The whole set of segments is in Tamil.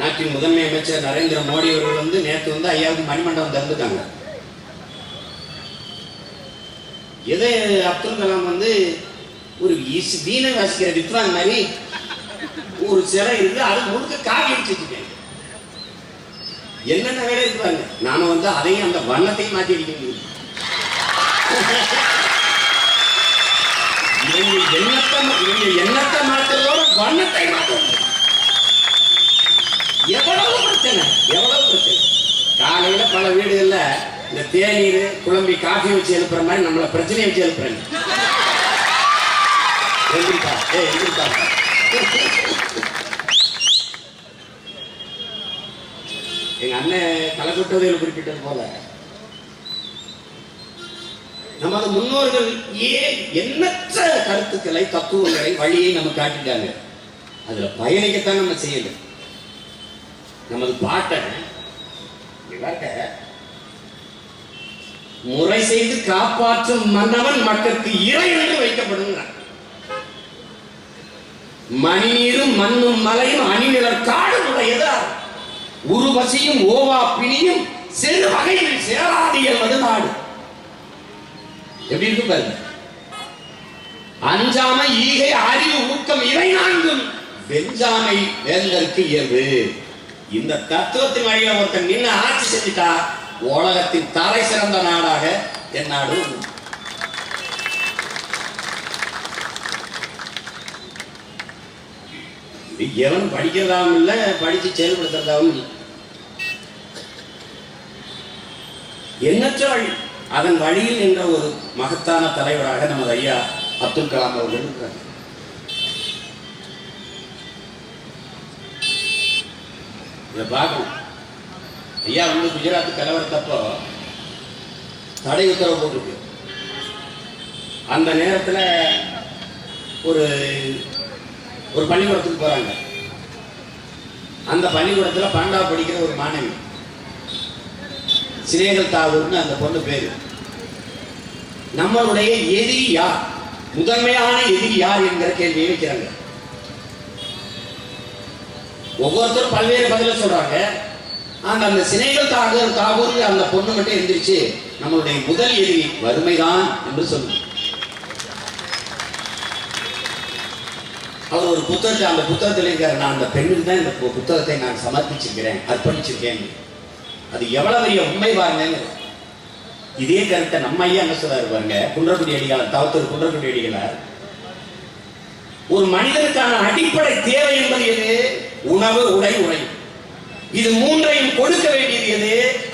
நாட்டின் முதன்மை அமைச்சர் நரேந்திர மோடி அவர்கள் வந்து நேற்று வந்து ஐயாவுக்கு மணிமண்டபம் திறந்துட்டாங்க. எதை அப்துல் கலாம் வந்து ஒரு வீணை வாசிக்கிற வித்வான் மாதிரி ஒரு சிலை இருக்கு அது முழுக்க காவி அடிச்சுட்டு என்னென்ன வேலை இருப்பாங்க நாம வந்து அதையும் அந்த வண்ணத்தையும் மாத்தி அடிக்க முடியும். இவங்க என்னத்தை இவங்க பல வீடுகள்ல இந்த தேநீர் குழம்பி காஃபி வச்சு எழுப்புற மாதிரி நம்மளை பிரச்சனையை வச்சு எழுப்புறாங்க எங்க அண்ணன் கலக்குட்டதையில் குறிப்பிட்டது போல. நமது முன்னோர்கள் ஏன் எண்ணற்ற கருத்துக்களை தத்துவங்களை வழியை நம்ம காட்டிட்டாங்க? அதுல பயணிக்கத்தான் நம்ம செய்யணும். நமது பாட்டை முறை செய்து காப்பாற்றும் மன்னவன் மக்களுக்கு இறை என்று வைக்கப்படுகிறான் மணிநீரும் மண்ணும் மலையும் அணிநிலர் காடும் உடையதார் உருவசியும் ஓவா பிணியும் சிறு வகையில் சேராது என்பது நாடு. எப்படி இருக்கு பாருங்க. அஞ்சாமை ஈகை அறிவு ஊக்கம் இவை நான்கும். வெஞ்சாமை வேந்தற்கு இயல்பு. இந்த தத்துவத்தின் வழியில ஒருத்தன் நின்று ஆட்சி செஞ்சுட்டா உலகத்தின் தலை சிறந்த நாடாக என் நாடு எவன் படிக்கிறதாவும் இல்லை படிச்சு செயல்படுத்துறதாவும் இல்லை. எண்ணற்ற வழி அதன் வழியில் என்ற ஒரு மகத்தான தலைவராக நமது ஐயா அப்துல் கலாம் அவர்கள் இருக்கிறார். இதை பார்க்கணும். ஐயா வந்து குஜராத் கலவரத்தப்போ தடை உத்தரவு போட்டிருக்கு. அந்த நேரத்தில் ஒரு ஒரு பள்ளிக்கூடத்துக்கு போறாங்க. அந்த பள்ளிக்கூடத்தில் பன்னெண்டாவது படிக்கிற ஒரு மாணவி. சினேகல் தாகூர்னு அந்த பொண்ணு பேர். நம்மளுடைய எதிரி யார்? முதன்மையான எதிரி யார் என்கிற கேள்வியை வைக்கிறாங்க. ஒவ்வொருத்தரும் பல்வேறு பதில சொல்றாங்க. அந்த அந்த சினைகள் தாகூர் தாகூர் அந்த பொண்ணு மட்டும் எந்திரிச்சு நம்மளுடைய முதல் எதிரி வறுமைதான் என்று சொல்லுங்க அவர் ஒரு புத்தகத்தை அந்த புத்தகத்தில் இருக்கிற நான் அந்த பெண்ணுக்கு தான் இந்த புத்தகத்தை நான் சமர்ப்பிச்சிருக்கிறேன் அர்ப்பணிச்சிருக்கேன். அது எவ்வளவு பெரிய உண்மை பாருங்க இதே கருத்தை நம்ம ஐயா என்ன சொல்றாரு பாருங்க குன்றக்குடி அடிகளார் தவத்தூர் குன்றக்குடி அடிகளார். ஒரு மனிதனுக்கான அடிப்படை தேவை என்பது எது? உணவு உடை உரை இது மூன்றையும் கொடுக்க வேண்டியது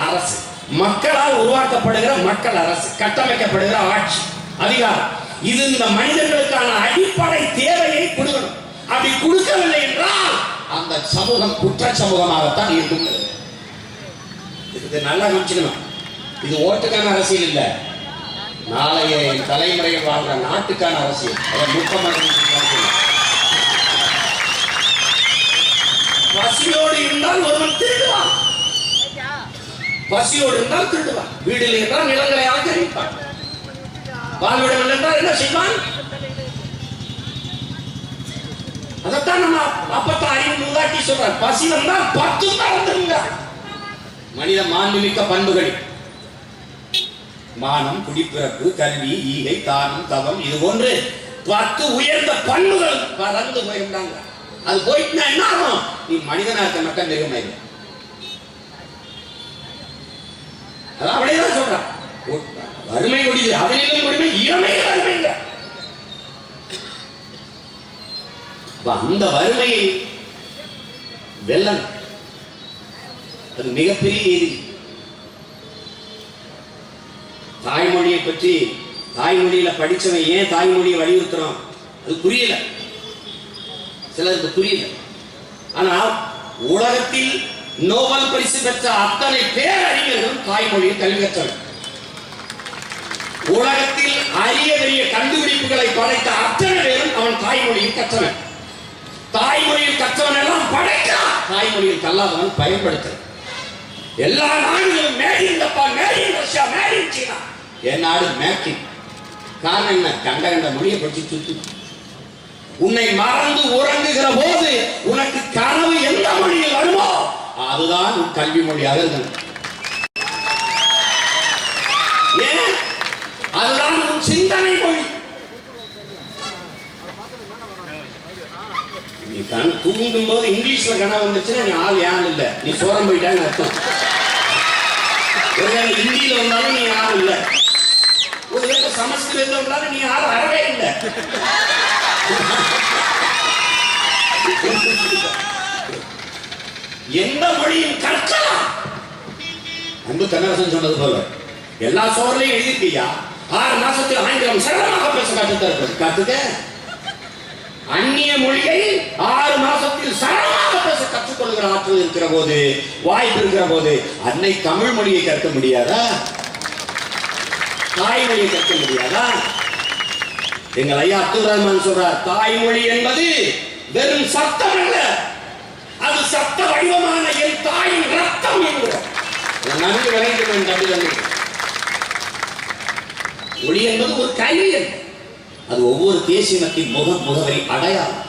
அரசு. மக்களால் உருவாக்கப்படுகிற மக்கள் அரசு கட்டமைக்கப்படுகிற ஆட்சி அதிகாரம். இது இந்த மனிதர்களுக்கான அடிப்படை தேவையை கொடுக்கணும். அப்படி கொடுக்கவில்லை என்றால் அந்த சமூகம் குற்ற சமூகமாகத்தான் இருக்கும். இது நல்லா கவனிச்சுக்கணும் இது ஓட்டுக்கான அரசியல் இல்ல. நாளைய தலைமுறையில் வாழ்ற நாட்டுக்கான அரசியல். அதை நுட்பமாக பசியோடு இருந்தால் ஒருவன் திருடுவான். பசியோடு இருந்தால் திருடுவான். வீடில் இருந்தால் நிலங்களை ஆக்கிரமிப்பான். வாழ்விடங்கள் என்றால் என்ன செய்வான்? அதைத்தான் நம்ம அப்பத்தான் அறிவு மூதாட்டி சொல்றார். பசி வந்தால் பத்து நடந்துருங்க மனித மாண்புமிக்க பண்புகள். மானம் குடிப்பிறப்பு கல்வி ஈகை தானம் தவம் இது போன்று பத்து உயர்ந்த பண்புகள் பறந்து போயிருந்தாங்க. அது போயிட்டுனா என்ன ஆகும்? நீ மனிதனா இருக்க மட்டும் மிருகமாயிரு அதான் அப்படியேதான் சொல்றான். வறுமை கொடிது அவனிலும் கொடுமை இளமை வறுமைங்க அந்த வறுமையை வெல்லணும். அது மிகப்பெரிய எதிரி தாய்மொழியை பற்றி தாய்மொழியில படிச்சவன் ஏன் தாய்மொழியை வலியுறுத்துறோம் அது புரியல. சிலருக்கு புரியல. ஆனால் உலகத்தில் நோபல் பரிசு பெற்ற அத்தனை பேரறிஞர்களும் தாய்மொழியில் கல்வி கற்றவர் உலகத்தில் அரிய பெரிய கண்டுபிடிப்புகளை படைத்த அத்தனை பேரும் அவன் தாய்மொழியில் கற்றவன். தாய்மொழியில் கற்றவன் எல்லாம் படைக்கிறான் தாய்மொழியில் கல்லாதவன் பயன்படுத்த எல்லா நாடுகளும் மேடின் இந்தப்பா made in Russia made in சீனா என் நாடு மேக்கிங் காரணம் என்ன? கண்ட கண்ட மொழியை படிச்சு சுத்தி உன்னை மறந்து உறங்குகிற போது உனக்கு கனவு எந்த மொழியில் வருமோ அதுதான் கல்வி மொழியாக இருக்கணும் அதுதான் உன் சிந்தனை மொழி. நீ கண் தூங்கும் போது இங்கிலீஷ்ல கனவு வந்துச்சுன்னா நீ ஆள் யான் இல்ல. நீ சோரம் போயிட்டான்னு அர்த்தம். ஒருவேளை ஹிந்தியில வந்தாலும் நீ ஆள் இல்ல. ஒருவேளை சமஸ்கிருதத்துல வந்தாலும் நீ ஆள் அறவே இல்லை. எந்த மொழியும் கற்கலாம் அன்பு தன்னரசன் சொன்னது போல எல்லா சோர்லையும் எழுதிருக்கியா ஆறு மாசத்தில் ஆங்கிலம் சரளமாக பேச கற்றுத்தர கத்துக்க. அந்நிய மொழியை ஆறு மாசத்தில் சரளமாக பேச கற்றுக்கொள்கிற ஆற்றல் இருக்கிற போது வாய்ப்பு இருக்கிற போது அன்னை தமிழ் மொழியை கற்க முடியாதா? தாய்மொழியை கற்க முடியாதா? எங்கள் ஐயா அப்துல் ரஹ்மான் சொல்றார் தாய்மொழி என்பது வெறும் சத்தம் அல்ல சத்த வடிவமான என் தாயின் ரத்தம் என்கிறார் இதை நன்கு விளைவிக்கணும் தம்பி தம்பி மொழி என்பது ஒரு கல்வி. அது ஒவ்வொரு தேசியத்தின் முக முகவரி அடையாளம்.